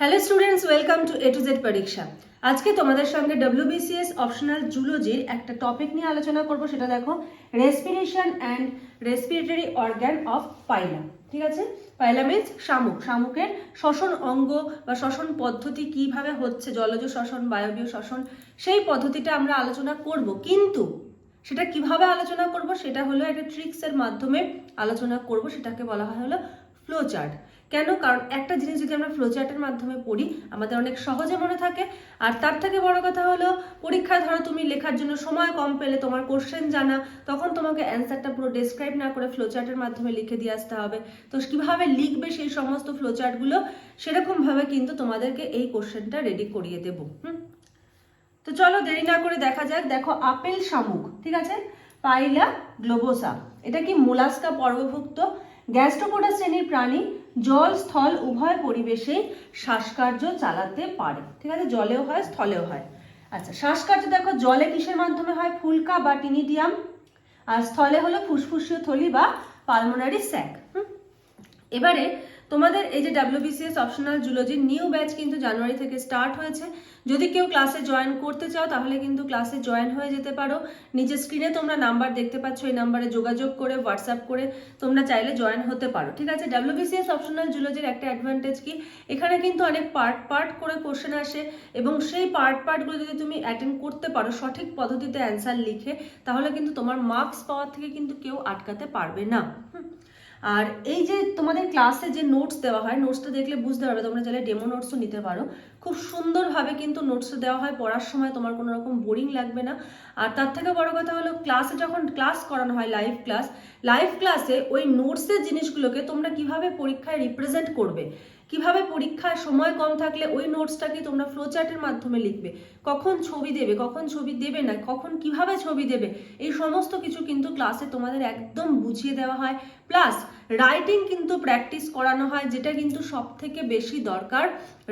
Hello students welcome to A to Z পরীক্ষা আজকে তোমাদের সঙ্গে ডব্লিউবিসিএস অপশনাল জুলজির একটা টপিক নিয়ে আলোচনা করব, সেটা দেখো respiration and respiratory organ of Pila ঠিক আছে? পাইলা মিন্স শামুক, শামুকের শ্বসন অঙ্গ বা শ্বসন পদ্ধতি কীভাবে হচ্ছে, জলজ শ্বসন, বায়বীয় শ্বসন, সেই পদ্ধতিটা আমরা আলোচনা করব। কিন্তু সেটা কীভাবে আলোচনা করব, সেটা হলো একটা ট্রিক্সের মাধ্যমে আলোচনা করব, সেটাকে বলা হয় হলো ফ্লো চার্ট কেন? কারণ একটা জিনিস যদি আমরা ফ্লোচার্টের মাধ্যমে পড়ি, আমাদের অনেক সহজে মনে থাকে। আর তার থেকে বড় কথা হলো, পরীক্ষায় ধরো তুমি লেখার জন্য সময় কম পেলে, তোমার কোশ্চেন জানা, তখন তোমাকে অ্যান্সারটা পুরো ডেসক্রাইব না করে ফ্লোচার্টের মাধ্যমে লিখে দিয়ে আসতে হবে। তো কীভাবে লিখবে সেই সমস্ত ফ্লো চার্টগুলো সেরকমভাবে কিন্তু তোমাদেরকে এই কোশ্চেনটা রেডি করিয়ে দেবো। হুম? তো চলো দেরি না করে দেখা যাক। দেখো, আপেল শামুক, ঠিক আছে? পাইলা গ্লোবোসা। এটা কি মোলাস্কা পর্বভুক্ত? গ্যাস্ট্রোপোডা শ্রেণির প্রাণী জল, স্থল উভয় পরিবেশে শ্বাসকার্য চালাতে পারে। ঠিক আছে? জলেও হয়, স্থলেও হয়। আচ্ছা শ্বাসকার্য দেখো, জলে কিসের মাধ্যমে হয়? ফুলকা বা টিনিডিয়াম। আর স্থলে হলো ফুসফুসীয় থলি বা পালমোনারি স্যাক। এবারে তোমাদের এই যে ডাব্লিউবিসিএস অপশনাল জুলজির নিউ ব্যাচ কিন্তু জানুয়ারি থেকে স্টার্ট হয়েছে। যদি কেউ ক্লাসে জয়েন করতে চাও, তাহলে কিন্তু ক্লাসে জয়েন হয়ে যেতে পারো। নিচের স্ক্রিনে তোমরা নাম্বার দেখতে পাচ্ছ, এই নাম্বারে যোগাযোগ করে হোয়াটসঅ্যাপ করে তোমরা চাইলে জয়েন হতে পারো। ঠিক আছে ডাব্লিউবিসিএস অপশনাল জুলজির একটা অ্যাডভান্টেজ কি? এখানে কিন্তু অনেক পার্ট পার্ট করে কোশ্চেন আসে এবং সেই পার্ট পার্টগুলো যদি তুমি অ্যাটেন্ড করতে পারো, সঠিক পদ্ধতিতে অ্যান্সার লিখে, তাহলে কিন্তু তোমার মার্কস পাওয়ার থেকে কিন্তু কেউ আটকাতে পারবে না। আর এই যে তোমাদের ক্লাসে যে নোটস দেওয়া হয় নোটসটা দেখলে বুঝতে পারবে, তোমরা চাইলে ডেমো নোটসও নিতে পারো। খুব সুন্দরভাবে কিন্তু নোটসটা দেওয়া হয়, পড়ার সময় তোমার কোনো রকম বোরিং লাগবে না। আর তার থেকে বড় কথা হলো ক্লাসে যখন ক্লাস করানো হয় লাইভ ক্লাস লাইভ ক্লাসে ওই নোটসের জিনিসগুলোকে তোমরা কীভাবে পরীক্ষায় রিপ্রেজেন্ট করবে? কীভাবে পরীক্ষার সময় কম থাকলে ওই নোটসটাকে তোমরা ফ্লোচার্টের মাধ্যমে লিখবে? কখন ছবি দেবে, কখন ছবি দেবে না, কখন কীভাবে ছবি দেবে, এই সমস্ত কিছু কিন্তু ক্লাসে তোমাদের একদম বুঝিয়ে দেওয়া হয়। প্লাস রাইটিং কিন্তু প্র্যাকটিস করানো হয়, যেটা কিন্তু সব থেকে বেশি দরকার।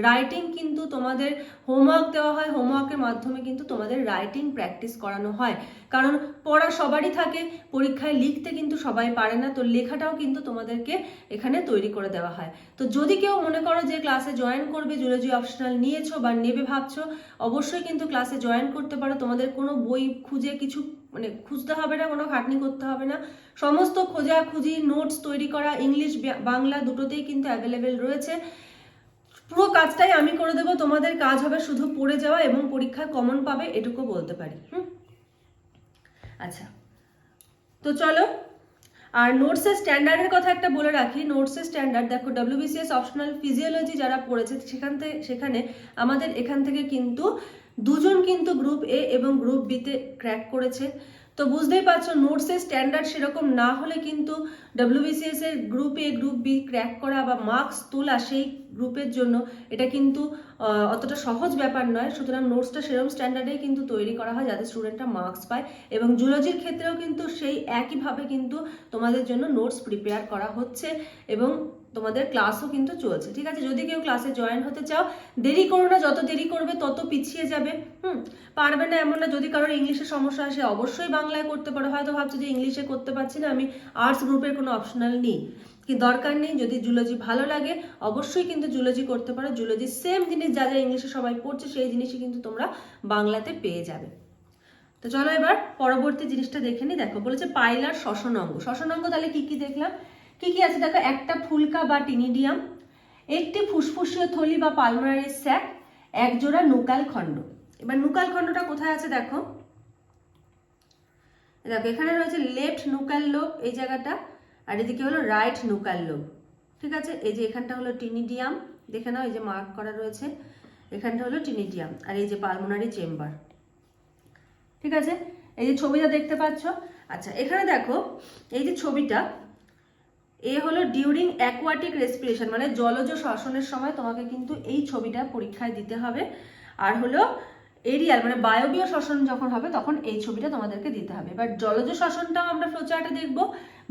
রাইটিং কিন্তু তোমাদের হোমওয়ার্ক দেওয়া হয় হোমওয়ার্কের মাধ্যমে কিন্তু তোমাদের রাইটিং প্র্যাকটিস করানো হয়। কারণ পড়া সবারই থাকে, পরীক্ষায় লিখতে কিন্তু সবাই পারে না, তো লেখাটাও কিন্তু তোমাদেরকে এখানে তৈরি করে দেওয়া হয়। তো যদি কেউ মনে করো যে ক্লাসে জয়েন করবে জুলজি অপশনাল নিয়েছো বা নেবে ভাবছ, অবশ্যই কিন্তু ক্লাসে জয়েন করতে পারো। তোমাদের কোনো বই খুঁজে কিছু মানে খুঁজতে হবে না, কোনো খাটনি করতে হবে না। সমস্ত খোঁজাখুঁজি নোটস তৈরি করা ইংলিশ বাংলা দুটোতেই কিন্তু অ্যাভেলেবেল রয়েছে। পুরো কাজটাই আমি করে দেবো। তোমাদের কাজ হবে শুধু পড়ে যাওয়া এবং পরীক্ষায় কমন পাবে, এটুকু বলতে পারি। হুম? আচ্ছা। তো চলো, আর নোটসের স্ট্যান্ডার্ডের কথা একটা বলে রাখি। নোটসের স্ট্যান্ডার্ড দেখো ডব্লিউবিসিএস অপশনাল ফিজিওলজি যারা পড়েছে, সেখান থেকে, সেখানে আমাদের এখান থেকে কিন্তু দুজন কিন্তু গ্রুপ এ এবং গ্রুপ বিতে ক্র্যাক করেছে। তো বুঝতেই পারছ নোটসের স্ট্যান্ডার্ড সেরকম না হলে কিন্তু ডব্লিউবিসিএস এর group A group B crack করা বা মার্কস তোলা সেই গ্রুপের জন্য এটা কিন্তু অতটা সহজ ব্যাপার নয়। সুতরাং নোটসটা সেরকম স্ট্যান্ডার্ডেই কিন্তু তৈরি করা হয় যাতে স্টুডেন্টরা মার্কস পায় এবং জুলজির ক্ষেত্রেও কিন্তু সেই একইভাবে কিন্তু তোমাদের জন্য নোটস প্রিপেয়ার করা হচ্ছে এবং তোমাদের ক্লাসও কিন্তু চলছে, ঠিক আছে? যদি কেউ ক্লাসে জয়েন হতে চাও, দেরি করো না, যত দেরি করবে, তত পিছিয়ে যাবে, হুম? পারবে না এমন না, যদি কারোর ইংলিশে সমস্যা আসে, অবশ্যই বাংলায় করতে পারো। হয়তো ভাবছ যে ইংলিশে করতে পারছি না, আমি আর্টস গ্রুপের কোনো অপশনাল নেই। কি দরকার নেই? যদি জুলজি ভালো লাগে, অবশ্যই কিন্তু জুলজি করতে পারো। জুলজি সেম জিনিস যা যা ইংলিশে সবাই পড়ছে, সেই জিনিসই কিন্তু তোমরা বাংলাতে পেয়ে যাবে। তো চলো এবার পরবর্তী জিনিসটা দেখে নি দেখো, বলেছে পাইলার শ্বসন অঙ্গ শ্বসন অঙ্গ তাহলে কি কি দেখলাম? কি কি আছে? দেখো, একটা ফুলকা বা টিনিডিয়াম, একটি ফুসফুসীয় থলি বা পালমোনারি স্যাক এক জোড়া নুকাল খণ্ড। এবার নুকাল খণ্ডটা কোথায় আছে দেখো? দেখো, এখানে রয়েছে লেফট নুকাল লোব এই জায়গাটা, আর এদিকে হলো রাইট নুকাল লোব। ঠিক আছে? এই যে এখানটা হলো টিনিডিয়াম, দেখে নাও, এই যে মার্ক করা রয়েছে, এখানটা হলো টিনিডিয়াম, আর এই যে পালমোনারি চেম্বার। ঠিক আছে? এই যে ছবিটা দেখতে পাচ্ছ? আচ্ছা এখানে দেখো, এই যে ছবিটা এ হলো ডিউরিং অ্যাকোয়াটিক রেসপিরেশন মানে জলজ শ্বসনের সময় তোমাকে কিন্তু এই ছবিটা পরীক্ষায় দিতে হবে। আর হলো এরিয়াল মানে বায়বীয় শ্বসন যখন হবে, তখন এই ছবিটা তোমাদেরকে দিতে হবে। এবার জলজ শ্বসনটাও আমরা ফ্লোচার্টে দেখব,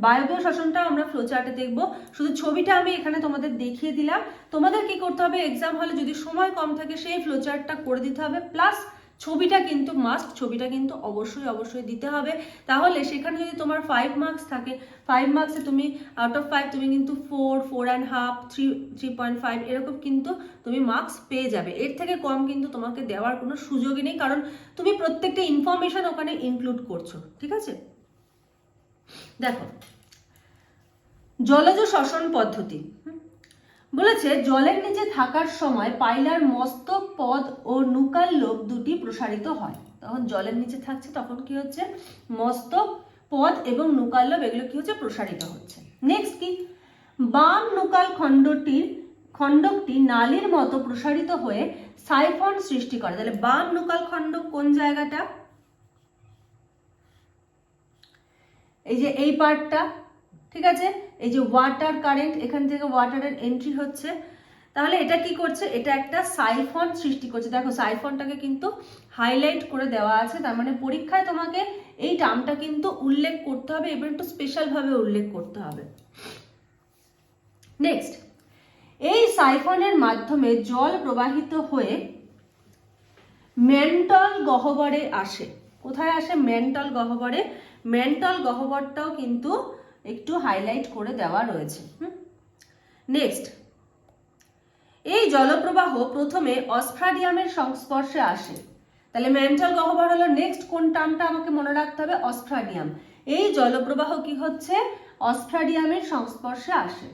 বায়বীয় শ্বসনটাও আমরা ফ্লোচার্টে দেখব। শুধু ছবিটা আমি এখানে তোমাদের দেখিয়ে দিলাম। তোমাদের কি করতে হবে? এক্সাম হলে যদি সময় কম থাকে, সেই ফ্লোচার্টটা করে দিতে হবে। প্লাস ছবিটা কিন্তু মাস্ট ছবিটা কিন্তু অবশ্যই অবশ্যই দিতে হবে। তাহলে সেখানে যদি তোমার ফাইভ মার্কস থাকে ফাইভ মার্কসে তুমি আউট অফ ফাইভ তুমি কিন্তু four four and half three three point five এরকম কিন্তু তুমি মার্কস পেয়ে যাবে। এর থেকে কম কিন্তু তোমাকে দেওয়ার কোনো সুযোগই নেই, কারণ তুমি প্রত্যেকটা ইনফরমেশন ওখানে ইনক্লুড করছ, ঠিক আছে? দেখো, জলজ শ্বসন পদ্ধতি। বলেছে, জলের নিচে থাকার সময় পাইলার মস্তক, পদ ও নুকাল লোক দুটি প্রসারিত হয়। তখন জলের নিচে থাকছে, তখন কি হচ্ছে? মস্তক, পদ এবং নুকাল লোভ এগুলো কি হচ্ছে? প্রসারিত হচ্ছে। নেক্সট কি? বাম নুকাল খণ্ডটির, খণ্ডকটি নালীর মতো প্রসারিত হয়ে সাইফন সৃষ্টি করে। তাহলে বাম নুকাল খণ্ড কোন জায়গাটা? এই যে এই পার্টটা ঠিক আছে? এই যে ওয়াটার কারেন্ট এখান থেকে ওয়াটারের এন্ট্রি হচ্ছে। তাহলে এটা কি করছে? এটা একটা সাইফন সৃষ্টি করছে। দেখো সাইফনটাকে কিন্তু হাইলাইট করে দেওয়া আছে। তার মানে পরীক্ষায় তোমাকে এই টার্মটা কিন্তু উল্লেখ করতে হবে এবার একটু স্পেশাল ভাবে উল্লেখ করতে হবে। নেক্সট এই সাইফনের মাধ্যমে জল প্রবাহিত হয়ে মেন্টাল গহ্বরে আসে। কোথায় আসে? মেন্টাল গহ্বরে। মেন্টাল গহ্বরটাও কিন্তু একটু হাইলাইট করে দেওয়া রয়েছে নেক্সট এই জলপ্রবাহ প্রথমে অস্ট্রাডিয়ামের সংস্পর্শে আসে। তাহলে মেন্টাল গহ্বর হলো নেক্সট কোন টার্মটা আমাকে মনে রাখতে হবে? অস্ট্রাডিয়াম। এই জলপ্রবাহ কি হচ্ছে? অস্ট্রাডিয়ামের সংস্পর্শে আসে।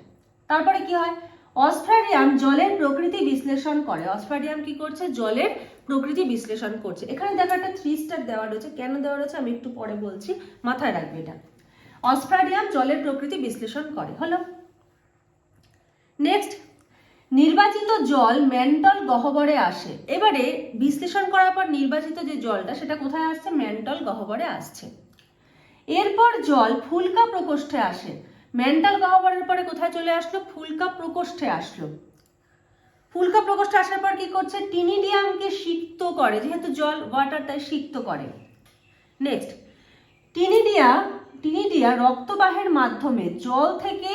তারপরে কি হয়? অস্ট্রাডিয়াম জলের প্রকৃতি বিশ্লেষণ করে। অস্ট্রাডিয়াম কি করছে? জলের প্রকৃতি বিশ্লেষণ করছে। এখানে দেখো একটা থ্রি স্টার দেওয়া রয়েছে। কেন দেওয়া রয়েছে? আমি একটু পরে বলছি। মাথায় রাখবে এটা। অস্ট্রাডিয়াম জলের প্রকৃতি বিশ্লেষণ করে। হলো। নেক্সট নির্বাচিত জল মেন্টল গহ্বরে আসে। এবারে বিশ্লেষণ করার পর নির্বাচিত যে জলটা, সেটা কোথায় আসছে? মেন্টল গহ্বরে আসছে। এরপর জল ফুলকা প্রকোষ্ঠে আসে। মেন্টাল গহ্বরের পরে কোথায় চলে আসলো? ফুলকা প্রকোষ্ঠে আসলো। ফুলকা প্রকোষ্ঠে আসার পর কি করছে? টিনিডিয়ামকে সিক্ত করে, যেহেতু জল ওয়াটার তাই সিক্ত করে। নেক্সট টিনিডিয়া টিনিডিয়া রক্তবাহের মাধ্যমে জল থেকে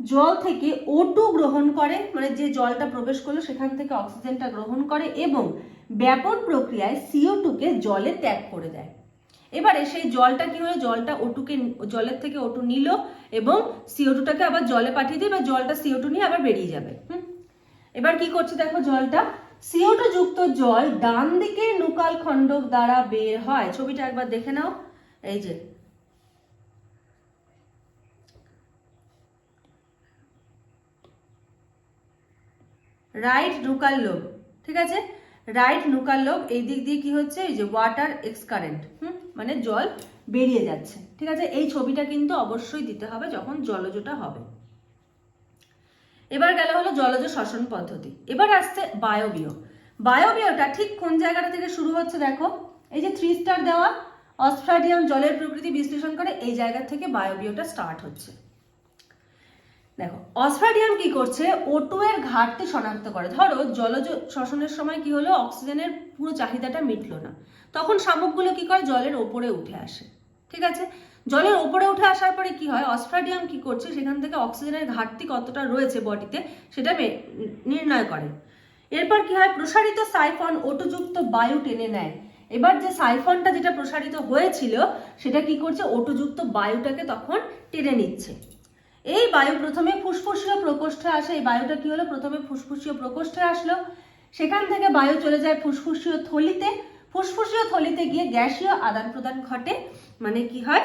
জল থেকে ওটু গ্রহণ করে মানে যে জলটা প্রবেশ করল সেখান থেকে অক্সিজেনটা গ্রহণ করে এবং ব্যাপন প্রক্রিয়ায় সিও টুকে জলে ত্যাগ করে দেয়। এবারে সেই জলটা কি হলো? জলটা ওটুকে জলের থেকে ওটু নিল এবং সিও টুটাকে আবার জলে পাঠিয়ে দিয়ে বা জলটা সিও টু নিয়ে আবার বেরিয়ে যাবে। হুম? এবার কি করছে দেখো জলটা? সিও টু যুক্ত জল ডান দিকে নুকাল খণ্ডক দ্বারা বের হয়। ছবিটা একবার দেখে নাও। এই যে রাইট নুকাল লোব ঠিক আছে? রাইট নুকাল লোব এই দিক দিয়ে কি হচ্ছে? এই যে ওয়াটার এক্স কারেন্ট হুম? মানে জল বেরিয়ে যাচ্ছে, ঠিক আছে? এই ছবিটা কিন্তু অবশ্যই দিতে হবে যখন জলজটা হবে। এবার গেল হলো জলজ শ্বসন পদ্ধতি। এবার আসছে বায়বীয়। বায়বীয়টা ঠিক কোন জায়গাটা থেকে শুরু হচ্ছে দেখো? এই যে থ্রি স্টার দেওয়া অস্ট্রাডিয়াম জলের প্রকৃতি বিশ্লেষণ করে এই জায়গা থেকে বায়বীয়টা স্টার্ট হচ্ছে। দেখো অস্ট্রাডিয়াম কি করছে? ওটু এর ঘাটতি শনাক্ত করে। ধরো, জলজ শ্বসনের সময় কি হলো? অক্সিজেনের পুরো চাহিদাটা মিটলো না। তখন শামুকগুলো কি করে? জলের ওপরে উঠে আসে। ঠিক আছে? জলের ওপরে উঠে আসার পরে কি হয়? অস্ট্রাডিয়াম কি করছে? সেখান থেকে অক্সিজেনের ঘাটতি কতটা রয়েছে বডিতে, সেটা নির্ণয় করে। এরপর কি হয়? প্রসারিত সাইফন ওটুযুক্ত বায়ু টেনে নেয়। এবার যে সাইফনটা যেটা প্রসারিত হয়েছিল, সেটা কি করছে? ওটুযুক্ত বায়ুটাকে তখন টেনে নিচ্ছে। এই বায়ু প্রথমে ফুসফুসীয় প্রকোষ্ঠে আসে। এই বায়ুটা কি হলো? প্রথমে ফুসফুসীয় প্রকোষ্ঠে আসলো। সেখান থেকে বায়ু চলে যায় ফুসফুসীয় থলিতে। ফুসফুসীয় থলিতে গিয়ে গ্যাসীয় আদান প্রদান ঘটে। মানে কি হয়?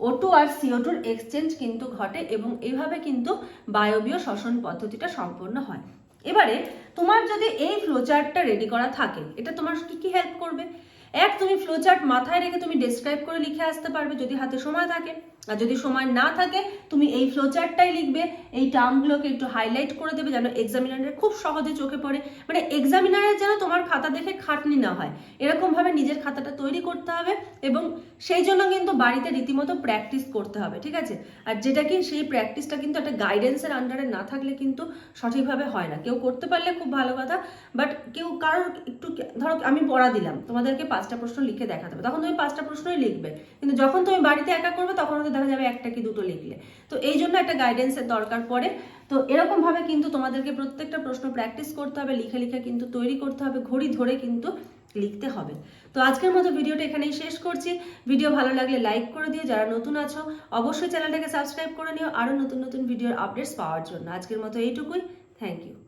ওটু আর সিও টুর এক্সচেঞ্জ কিন্তু ঘটে এবং এইভাবে কিন্তু বায়বীয় শ্বসন পদ্ধতিটা সম্পন্ন হয়। এবারে তোমার যদি এই ফ্লোচার্টটা রেডি করা থাকে, এটা তোমার কি কি হেল্প করবে? এক, তুমি ফ্লোচার্ট মাথায় রেখে তুমি ডেসক্রাইব করে লিখে আসতে পারবে যদি হাতে সময় থাকে। আর যদি সময় না থাকে, তুমি এই ফ্লোচার্টটাই লিখবে, এই টার্মগুলোকে একটু হাইলাইট করে দেবে যেন এক্সামিনারের খুব সহজে চোখে পড়ে। মানে এক্সামিনারের যেন তোমার খাতা দেখে খাটনি না হয়। এরকমভাবে নিজের খাতাটা তৈরি করতে হবে এবং সেই জন্য কিন্তু বাড়িতে রীতিমতো প্র্যাকটিস করতে হবে, ঠিক আছে? আর যেটা কি, সেই প্র্যাকটিসটা কিন্তু একটা গাইডেন্সের আন্ডারে না থাকলে কিন্তু সঠিকভাবে হয় না। কেউ করতে পারলে খুব ভালো কথা বাট কেউ কারোর একটু ধরো আমি পড়া দিলাম, তোমাদেরকে পাঁচটা প্রশ্ন লিখে দেখাতে হবে। তখন তুমি পাঁচটা প্রশ্নই লিখবে। কিন্তু যখন তুমি বাড়িতে একা করবে, তখন দেখা যাবে একটা কি দুটো লিখলে। তো এই জন্য একটা গাইডেন্সের দরকার পড়ে। তো এরকমভাবে কিন্তু তোমাদেরকে প্রত্যেকটা প্রশ্ন প্র্যাকটিস করতে হবে, লিখে লিখে কিন্তু তৈরি করতে হবে, ঘড়ি ধরে কিন্তু লিখতে হবে। তো আজকের মতো ভিডিওটা এখানেই শেষ করছি। ভিডিও ভালো লাগলে লাইক করে দিও, যারা নতুন আছো, অবশ্যই চ্যানেলটাকে সাবস্ক্রাইব করে নিও। আরও নতুন নতুন ভিডিওর আপডেটস পাওয়ার জন্য। আজকের মতো এইটুকুই। Thank you